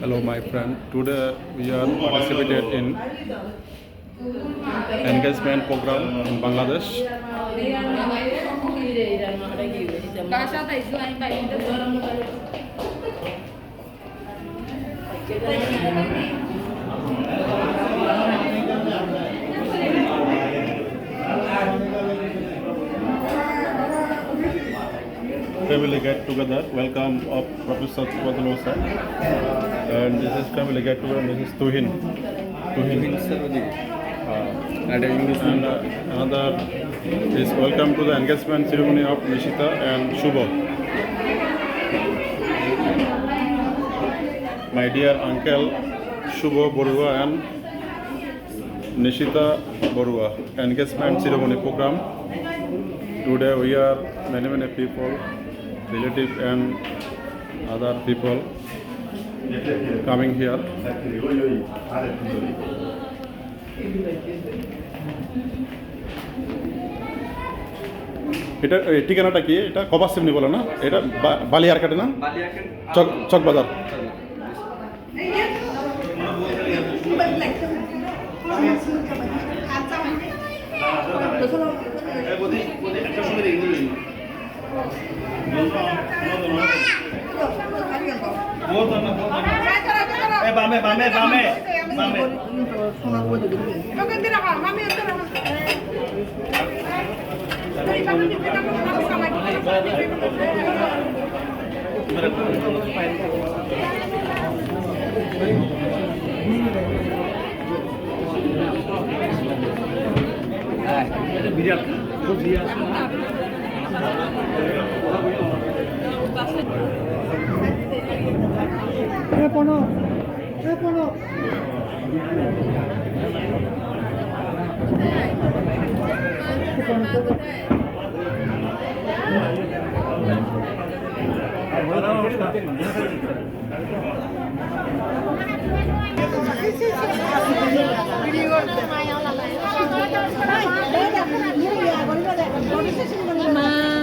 Hello, my friend. Today we are participated in engagement program in Bangladesh. Family get together. Welcome of Professor Fadlul Hussain. And this is family get together. This is Tuhin. Tuhin. Uh, and uh, another is welcome to the engagement ceremony of Nishita and Shubho. My dear uncle Shubho Borua and Nishita Borua engagement ceremony program. Today we are many many people, relative and other people coming here. এটা ঠিকানাটা কি? এটা কবার সেমনি বলে না? এটা বালিয়ার কাটে না? চক চক বাজার বামে বামে বামে বামে বিরাট। খুব বিরাট হ্যাঁ হ্যাঁ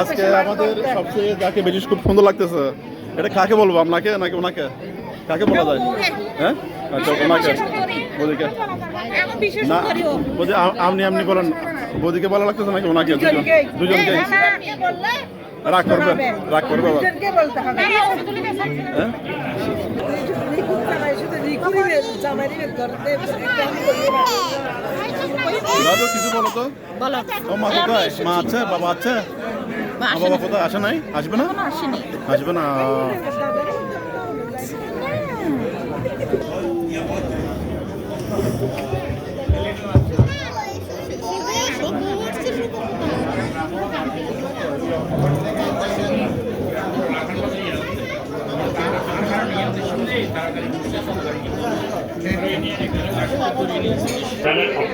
আজকে আমাদের সবচেয়ে যাকে বেশি খুব সুন্দর লাগতেছে এটা কাকে বলব আপনাকে নাকি ওনাকে? কাকে বলা যায়? হ্যাঁ? আচ্ছা ওনাকে। না আপনি আপনি বলেন। বৌদিকে ভালো লাগতেছে নাকি? ওনাকে দুজন দুজনকে। রাগ করবে রাগ করবে হ্যাঁ? দাদু কিছু বলো তো? মা কোথায়? মা আছে? বাবা আছে? মা বাবা কোথায়? আসে নাই? আসবে না? আসবে না।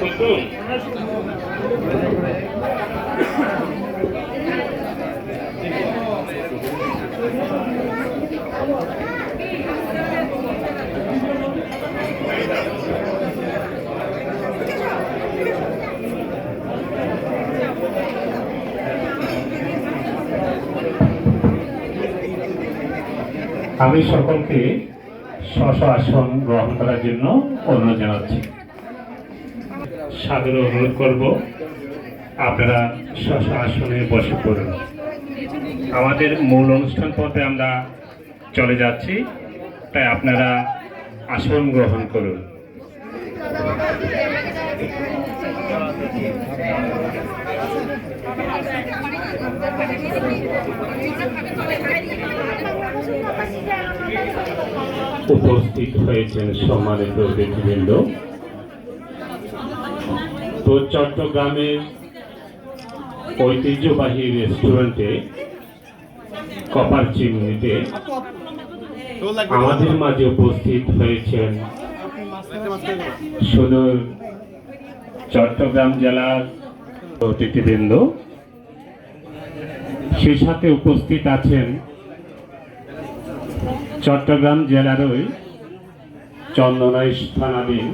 আমি সকলকে স্ব আসন গ্রহণ করার জন্য অনুরোধ জানাচ্ছি। সাদর অনুরোধ করব, আপনারা আসনে বসে পড়ুন। আমাদের মূল অনুষ্ঠান পথে আমরা চলে যাচ্ছি, তাই আপনারা আসন গ্রহণ করুন। উপস্থিত হয়েছেন সম্মানিত অতিথিবৃন্দ। তো চট্টগ্রামের ঐতিহ্যবাহী রেস্টুরেন্টে কপার চিমনিতে আমাদের মাঝে উপস্থিত হয়েছেন সুদূর চট্টগ্রাম জেলার অতিথিবৃন্দ। সে সাথে উপস্থিত আছেন চট্টগ্রাম জেলারই চন্দনাইশ থানাধীন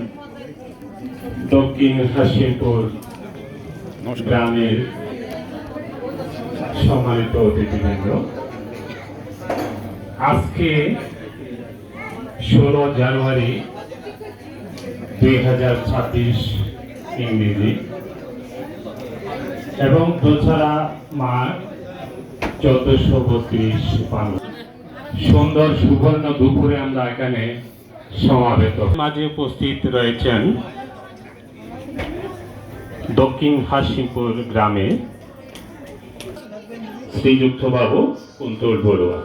দক্ষিণ হাসিমপুর গ্রামের সম্মানিত অতিথিবৃন্দ। আজকে ষোলো জানুয়ারি দুই হাজার ছাব্বিশ ইংরেজি এবং দোসরা মার্চ চোদ্দশো বত্রিশ সুন্দর সুবর্ণ দুপুরে আমরা এখানে সমাবেত। মাঝে উপস্থিত রয়েছেন দক্ষিণ হাসিমপুর গ্রামে শ্রীযুক্ত বাবু কুন্তল বড়ুয়া।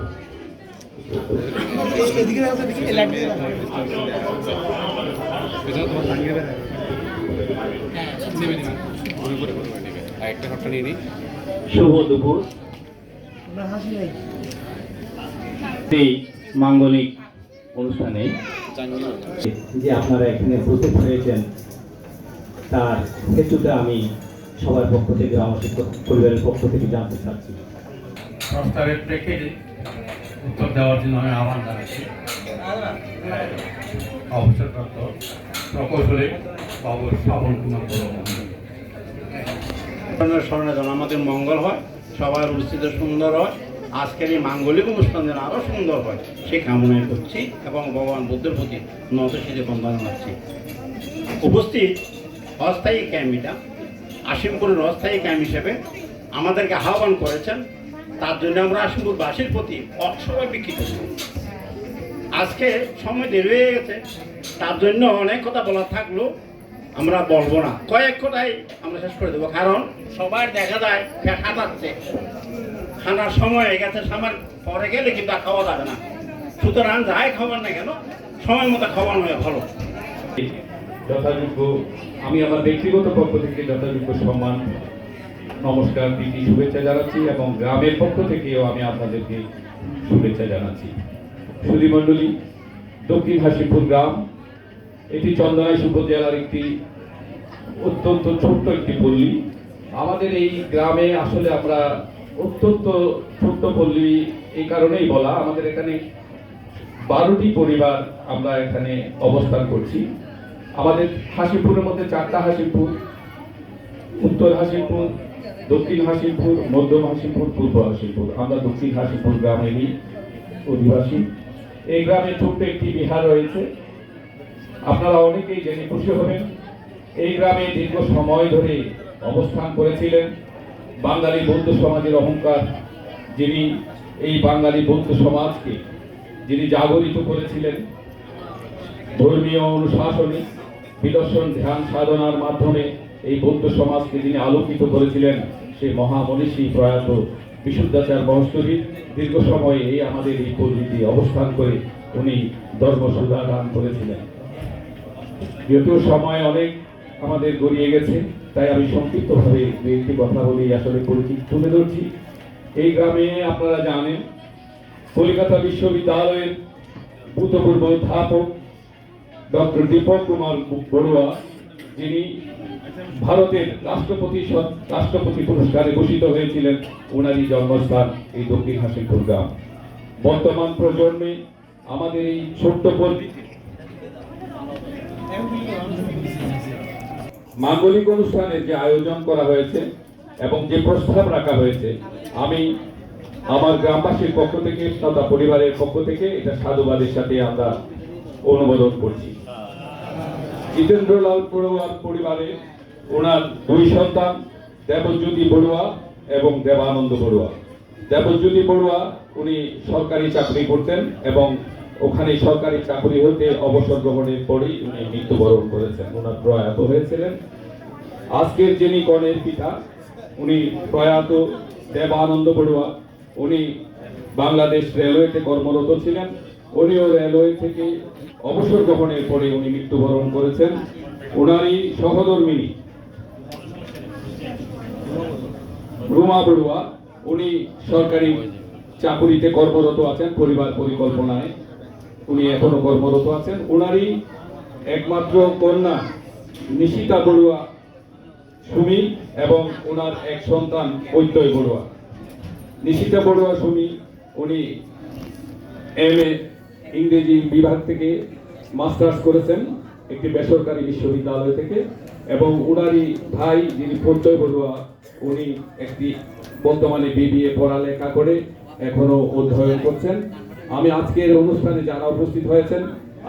শুভ দুপুর। মাঙ্গলিক অনুষ্ঠানে যে আপনারা এখানে উপস্থিত হয়েছেন তার হেতুটা আমি সবার পক্ষ থেকে আমার শিক্ষক পরিবারের পক্ষ থেকে জানতে চাচ্ছি। প্রস্তাবের প্রেক্ষিতে উত্তর দেওয়ার জন্য আমি আহ্বান জানাচ্ছি। অবসরপ্রাপ্ত প্রকৌশলী বাবু শ্রাবণ কুমার। ধরনের স্মরণে যেন আমাদের মঙ্গল হয় সবার উপস্থিতি সুন্দর হয়। আজকের এই মাঙ্গলিক অনুষ্ঠান যেন আরও সুন্দর হয় সে কামনাই করছি এবং ভগবান বুদ্ধের প্রতি নতশিরে বন্ধন জানাচ্ছি। উপস্থিত অস্থায়ী ক্যাম্পিটা আসিমপুরের অস্থায়ী ক্যাম্প হিসেবে আমাদেরকে আহ্বান করেছেন। তার জন্য আমরা আসিমপুরবাসীর প্রতি অক্ষভাবে কৃতজ্ঞ আজকে সময় দেরি হয়ে গেছে, তার জন্য অনেক কথা বলা থাকল, আমরা বলব না। কয়েক কথাই আমরা শেষ করে দেবো, কারণ সবাই দেখা যায় পেট হাতাচ্ছে খানার সময় হয়ে গেছে সামার পরে গেলে কিন্তু আর খাওয়া যাবে না। সুতরাং যাই খাবার না কেন, সময় মতো খাওয়ানো হয় ভালো। যথাযোগ্য, আমি আমার ব্যক্তিগত পক্ষ থেকে যথাযোগ্য সম্মান, নমস্কার, প্রীতি, শুভেচ্ছা জানাচ্ছি এবং গ্রামের পক্ষ থেকেও আমি আপনাদেরকে শুভেচ্ছা জানাচ্ছি। সুধীমণ্ডলী দক্ষিণ হাসিপুর গ্রাম, এটি চন্দনাইশ উপজেলার একটি অত্যন্ত ছোট্ট একটি পল্লী। আমাদের এই গ্রামে আসলে আমরা অত্যন্ত ছোট্ট পল্লী এই কারণেই বলা, আমাদের এখানে বারোটি পরিবার আমরা এখানে অবস্থান করছি। আমাদের হাসিপুরের মধ্যে চারটা হাসিপুর, উত্তর হাসিপুর, দক্ষিণ হাসিপুর, মধ্যম হাসিপুর, পূর্ব হাসিপুর। আমরা দক্ষিণ হাসিপুর গ্রামেরই অধিবাসী। এই গ্রামে ছোট্ট একটি বিহার রয়েছে। আপনারা অনেকেই জেনে খুশি হবেন, এই গ্রামে দীর্ঘ সময় ধরে অবস্থান করেছিলেন বাঙালি বৌদ্ধ সমাজের অহংকার, যিনি এই বাঙালি বৌদ্ধ সমাজকে, যিনি জাগরিত করেছিলেন ধর্মীয় অনুশাসনে। বিদর্শন ধ্যান সাধনার মাধ্যমে এই বৌদ্ধ সমাজকে যিনি আলোকিত করেছিলেন সেই মহামনীষী প্রয়াত বিশুদ্ধাচার মহস্তরী দীর্ঘ সময়ে এই আমাদের এই পল্লীতে অবস্থান করে উনি ধর্মসুধা দান করেছিলেন। যেহেতু সময় অনেক আমাদের গড়িয়ে গেছে, তাই আমি সংক্ষিপ্তভাবে একটি কথা বলি, আসলে পরিচিতি তুলে ধরছি। এই গ্রামে আপনারা জানেন, কলকাতা বিশ্ববিদ্যালয়ের ভূতপূর্ব অধ্যাপক ডক্টর দীপক কুমার বড়ুয়া, যিনি ভারতের রাষ্ট্রপতি রাষ্ট্রপতি পুরস্কারে ভূষিত হয়েছিলেন ওনারই জন্মস্থান এই দক্ষিণ হাসিমপুর গ্রাম। বর্তমান প্রজন্মে আমাদের এই ছোট্ট মাঙ্গলিক অনুষ্ঠানের যে আয়োজন করা হয়েছে এবং যে প্রস্তাব রাখা হয়েছে, আমি আমার গ্রামবাসীর পক্ষ থেকে, তথা পরিবারের পক্ষ থেকে এটা সাধুবাদের সাথে আমরা অনুমোদন করছি। জিতেন্দ্রলাল বড়ুয়ার পরিবারে ওনার দুই সন্তান, দেবজ্যোতি বড়ুয়া এবং দেবানন্দ বড়ুয়া দেবজ্যোতি বড়ুয়া উনি সরকারি চাকরি করতেন এবং ওখানে সরকারি চাকরি হতে অবসর গ্রহণের পরেই উনি মৃত্যুবরণ করেছেন। ওনার প্রয়াত হয়েছিলেন। আজকের যিনি কনের পিতা, উনি প্রয়াত দেবানন্দ বড়ুয়া উনি বাংলাদেশ রেলওয়েতে কর্মরত ছিলেন। উনিও রেলওয়ে থেকে অবসর গ্রহণের পরে উনি মৃত্যুবরণ করেছেন। ওনারই সহধর্মিনী রুমা বড়ুয়া। উনি সরকারি চাকুরিতে কর্মরত আছেন পরিবার পরিকল্পনায়। উনি এখনও কর্মরত আছেন। ওনারই একমাত্র কন্যা নিশিতা বড়ুয়া সুমি এবং ওনার এক সন্তান ঐত্যয় বড়ুয়া। নিশিতা বড়ুয়া সুমি, উনি এম এ ইংরেজি বিভাগ থেকে মাস্টার্স করেছেন একটি বেসরকারি বিশ্ববিদ্যালয় থেকে এবং ওনারই ভাই যিনি প্রত্যয় বড়ুয়া, উনি একটি বর্তমানে বিবিএ পড়ালেখা করে এখনও অধ্যয়ন করছেন। আমি আজকের অনুষ্ঠানে যারা উপস্থিত হয়েছেন,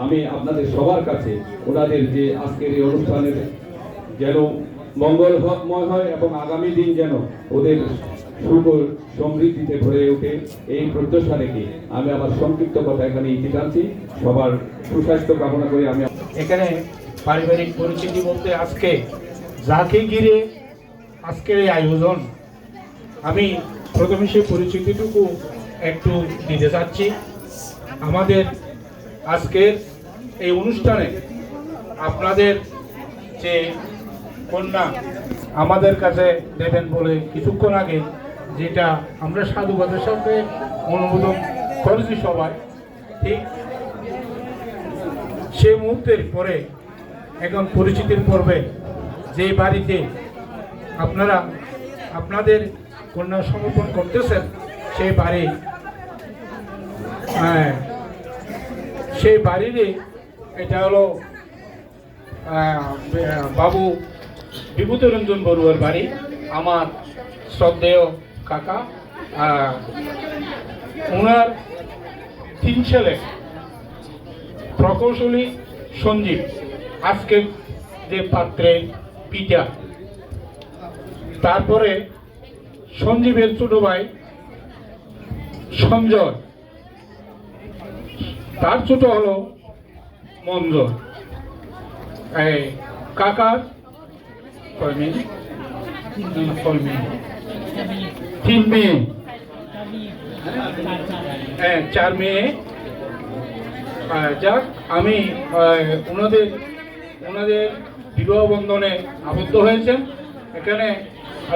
আমি আপনাদের সবার কাছে ওনাদের যে আজকের এই অনুষ্ঠানের যেন মঙ্গলময় হয় এবং আগামী দিন যেন ওদের সুখ সমৃদ্ধিতে ভরে ওঠে এই প্রত্যাশা রেখে আমি আমার সংক্ষিপ্ত কথা এখানে ইতি টানছি সবার সুস্বাস্থ্য কামনা করে আমি এখানে পারিবারিক পরিচিতি বলতে আজকে যাকে ঘিরে আজকের এই আয়োজন। আমি প্রথমে সেই পরিচিতিটুকু একটু দিতে চাচ্ছি। আমাদের আজকের এই অনুষ্ঠানে আপনাদের যে কন্যা আমাদের কাছে দেবেন বলে কিছুক্ষণ আগে যেটা আমরা সাধুবাদের সাথে অনুমোদন করেছি সবাই ঠিক সে মুহূর্তের পরে এখন পরিচিতির পর্বে যে বাড়িতে আপনারা আপনাদের কন্যা সমর্পণ করতেছেন সেই বাড়ি হ্যাঁ, সেই বাড়িরই এটা হলো বাবু বিভূতিরঞ্জন বড়ুয়ার বাড়ি আমার শ্রদ্ধেয় কাকা ওনার তিন ছেলে, প্রকৌশলী সঞ্জীব, আজকে যে পাত্রে পিতা তারপরে সঞ্জীবের ছোট ভাই সঞ্জয়। তার ছোট হলো মঞ্জয় এই কাকার কয় মেয়ে? তিন মেয়ে। হ্যাঁ চার মেয়ে। যাক, আমি ওনাদের ওনাদের বিবাহ বন্ধনে আবদ্ধ হয়েছেন। এখানে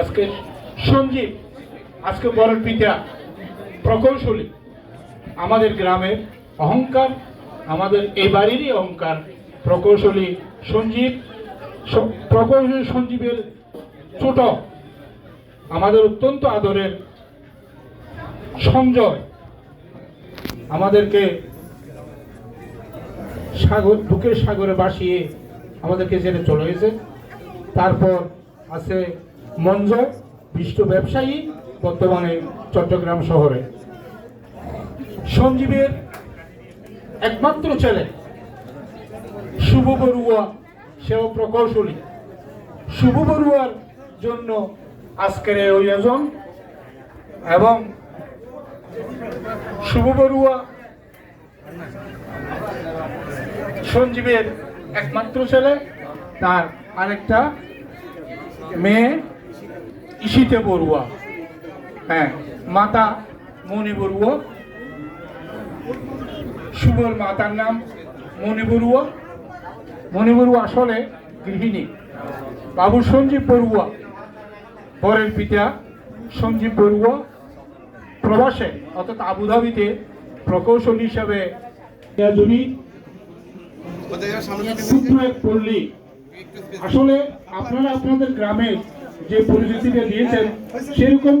আজকে সঞ্জীব, আজকে বরের পিতা, প্রকৌশলী, আমাদের গ্রামের অহংকার, আমাদের এই বাড়িরই অহংকার, প্রকৌশলী সঞ্জীব প্রকৌশলী সঞ্জীবের ছোট আমাদের অত্যন্ত আদরের সঞ্জয়, আমাদেরকে সাগর, বুকের সাগরে বাসিয়ে আমাদেরকে জেনে চলে গেছে। তারপর আছে মঞ্জয় বিশ্ব ব্যবসায়ী, বর্তমানে চট্টগ্রাম শহরে। সঞ্জীবের একমাত্র ছেলে, শুভ বড়ুয়া, সেও প্রকৌশলী। শুভ বড়ুয়ার জন্য আজকের এই আয়োজন এবং শুভ বড়ুয়া সঞ্জীবের একমাত্র ছেলে, তার আরেকটা মেয়ে ইসিতে বড়ুয়া হ্যাঁ মাতা মণি বড়ুয়া শুভর মাতার নাম মণি বড়ুয়া মণি বড়ুয়া আসলে গৃহিণী। বাবু সঞ্জীব বড়ুয়া বরের পিতা সঞ্জীব বড়ুয়া প্রবাসে, অর্থাৎ আবুধাবিতে প্রকৌশলী হিসাবে পল্লী। আসলে আপনারা আপনাদের গ্রামের যে পরিচিতিটা দিয়েছেন, সেরকম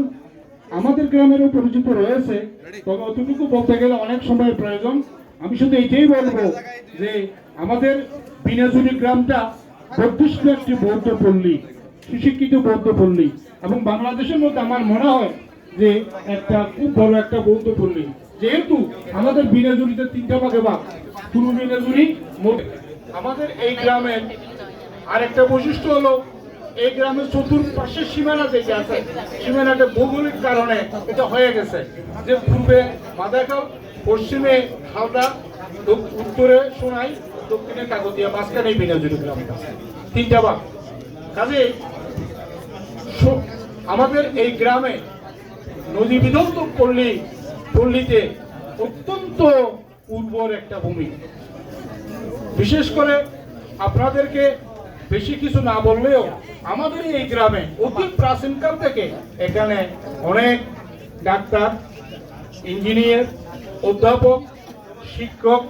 আমাদের গ্রামেরও পরিচিত রয়েছে। তবে অতটুকু বলতে গেলে অনেক সময়ের প্রয়োজন। আমি শুধু এইটাই বলব যে আমাদের বিনাজুরি গ্রামটা বর্ধিষ্ঠ একটি বৌদ্ধ পল্লী, সুশিক্ষিত বৌদ্ধ পল্লী। এবং বাংলাদেশের মধ্যে আমার মনে হয় যে একটা খুব বড় একটা বৌদ্ধ পল্লী যেহেতু আমাদের বিনাজুরিতে তিনটা ভাগে ভাগ পূর্ব বিনাজুরি আমাদের এই গ্রামের আরেকটা বৈশিষ্ট্য হলো, এই গ্রামের চতুর্পাশের সীমানা যেটা আছে, সীমানাটা ভৌগোলিক কারণে এটা হয়ে গেছে। যে পূর্বে মাদাখাল পশ্চিমে হাওড়া উত্তরে সোনাই, দক্ষিণে কাগতিয়া মাঝখানে বিনাজুরি গ্রামটা। তিনটা ভাগ। কাজে আমাদের এই গ্রামে নদী বিধৌত পল্লী, পল্লীতে অত্যন্ত উর্বর একটা ভূমি। বিশেষ করে আপনাদেরকে বেশি কিছু না বললেও আমাদের এই গ্রামে অতি প্রাচীনকাল থেকে এখানে অনেক ডাক্তার, ইঞ্জিনিয়ার, অধ্যাপক, শিক্ষক,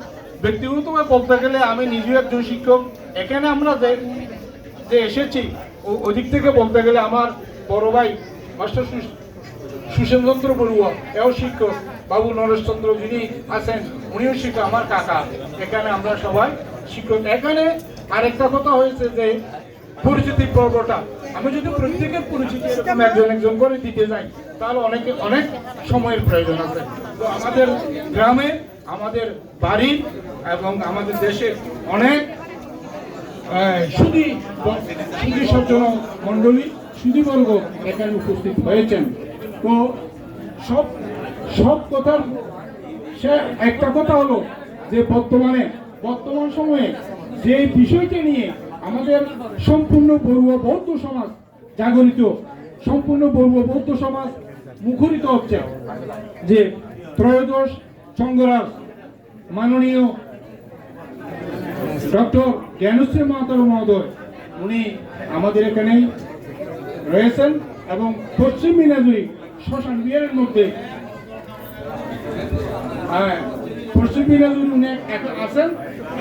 ব্যক্তিগতভাবে বলতে গেলে আমি নিজেও একজন শিক্ষক। এখানে আমরা যে এসেছি ওদিক থেকে বলতে গেলে আমার বড় ভাই মাস্টার সু- সুশেন্দ্র বড়ুয়া, এও শিক্ষক। বাবু নরেশচন্দ্র যিনি আছেন, উনিও শিক্ষক, আমার কাকা। এখানে আমরা সবাই শিক্ষক। এখানে আরেকটা কথা হয়েছে যে পরিচিতি পর্বটা, আমি যদি প্রত্যেকের পরিচিতি এরকম একজন একজন করে দিতে যাই তাহলে অনেকে অনেক সময়ের প্রয়োজন আছে। তো আমাদের গ্রামে, আমাদের বাড়ির এবং আমাদের দেশের অনেক সুদী সুদী সজ্জন মণ্ডলী সুদীবর্গ এখানে উপস্থিত হয়েছেন। তো সব সব কথার সে একটা কথা হলো যে বর্তমানে, বর্তমান সময়ে যে বিষয়টি নিয়ে আমাদের সম্পূর্ণ বড়ুয়া বৌদ্ধ সমাজ জাগরিত, সম্পূর্ণ বড়ুয়া বৌদ্ধ সমাজ মুখরিত হচ্ছে যে ত্রয়োদশ চঙ্গরাজ মাননীয় ডক্টর জ্ঞানশ্রী মাতার মহোদয় উনি আমাদের এখানেই রয়েছেন এবং পশ্চিম মিনাজুরি শ্মশান বিহারের মধ্যে। হ্যাঁ, পশ্চিম মিনাজুরি উনি এখন আছেন।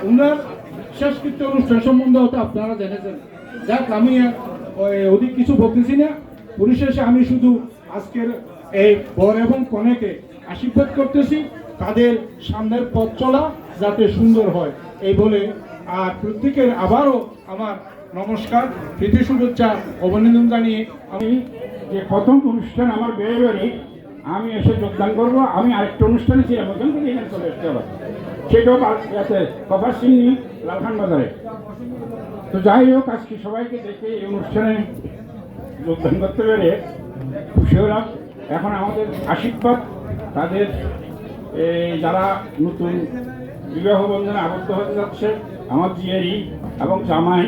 উনার শেষকৃত্য অনুষ্ঠান সম্বন্ধে হয়তো আপনারা জেনেছেন। যাক আমি অধিক কিছু বলতেছি না। পরিশেষে আমি শুধু আজকের এই বর এবং কনেকে আশীর্বাদ করতেছি। তাদের সামনের পথ চলা যাতে সুন্দর হয় এই বলে আর প্রত্যেকের আবারও আমার নমস্কার, প্রীতি শুভেচ্ছা, অভিনন্দন জানিয়ে আমি যে প্রথম অনুষ্ঠান আমার বেড়ে আমি এসে যোগদান করব। আমি আরেকটা অনুষ্ঠানে ছিলাম ওখান থেকে এখানে চলে এসতে হবে। সেটাও আছে কপার সিংনি লালখান বাজারে। তো যাই হোক, আজকে সবাইকে দেখে এই অনুষ্ঠানে যোগদান করতে পেরে খুশি হলাম। এখন আমাদের আশীর্বাদ, তাদের এই যারা নতুন বিবাহ বন্ধনে আবদ্ধ হতে যাচ্ছে, আমার জিয়ারি এবং জামাই।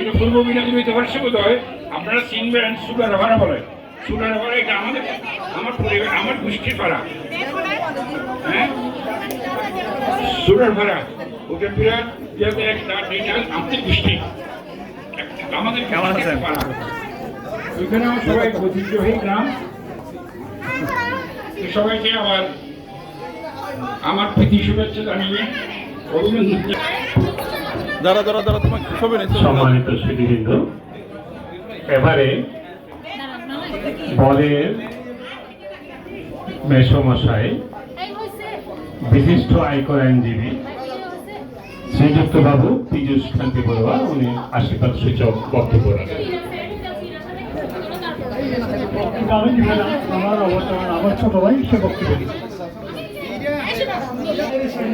এটা পূর্ব বিনাদী পারছে বোধ হয়, আপনারা চিনবেন সুগার ভাড়া বলে। সুগার ভাড়া এটা আমাদের আমার পরিবার আমার গোষ্ঠীর পাড়া। হ্যাঁ? সুগার ভাড়া ওটা বিরাট বিরাট একটা এটা আমাদের গোষ্ঠী। আমাদের ওইখানে আমার সবাই ঐতিহ্যবাহী গ্রাম। সবাইকে আবার আমার প্রীতি শুভেচ্ছা জানিয়ে অভিনন্দন যারা যারা যারা তোমার ছবি নেই সম্মানিত সুদীবৃন্দ এবারে বরের মেসমশাই বিশিষ্ট আয়কর আইনজীবী শ্রীযুক্ত বাবু পীযুষ কান্তি বড়ুয়া উনি আশীর্বাদ সূচক বক্তব্য রাখেন। আমি আমার অবস্থা আমার ছোট ভাই সে বক্তব্য দিচ্ছে।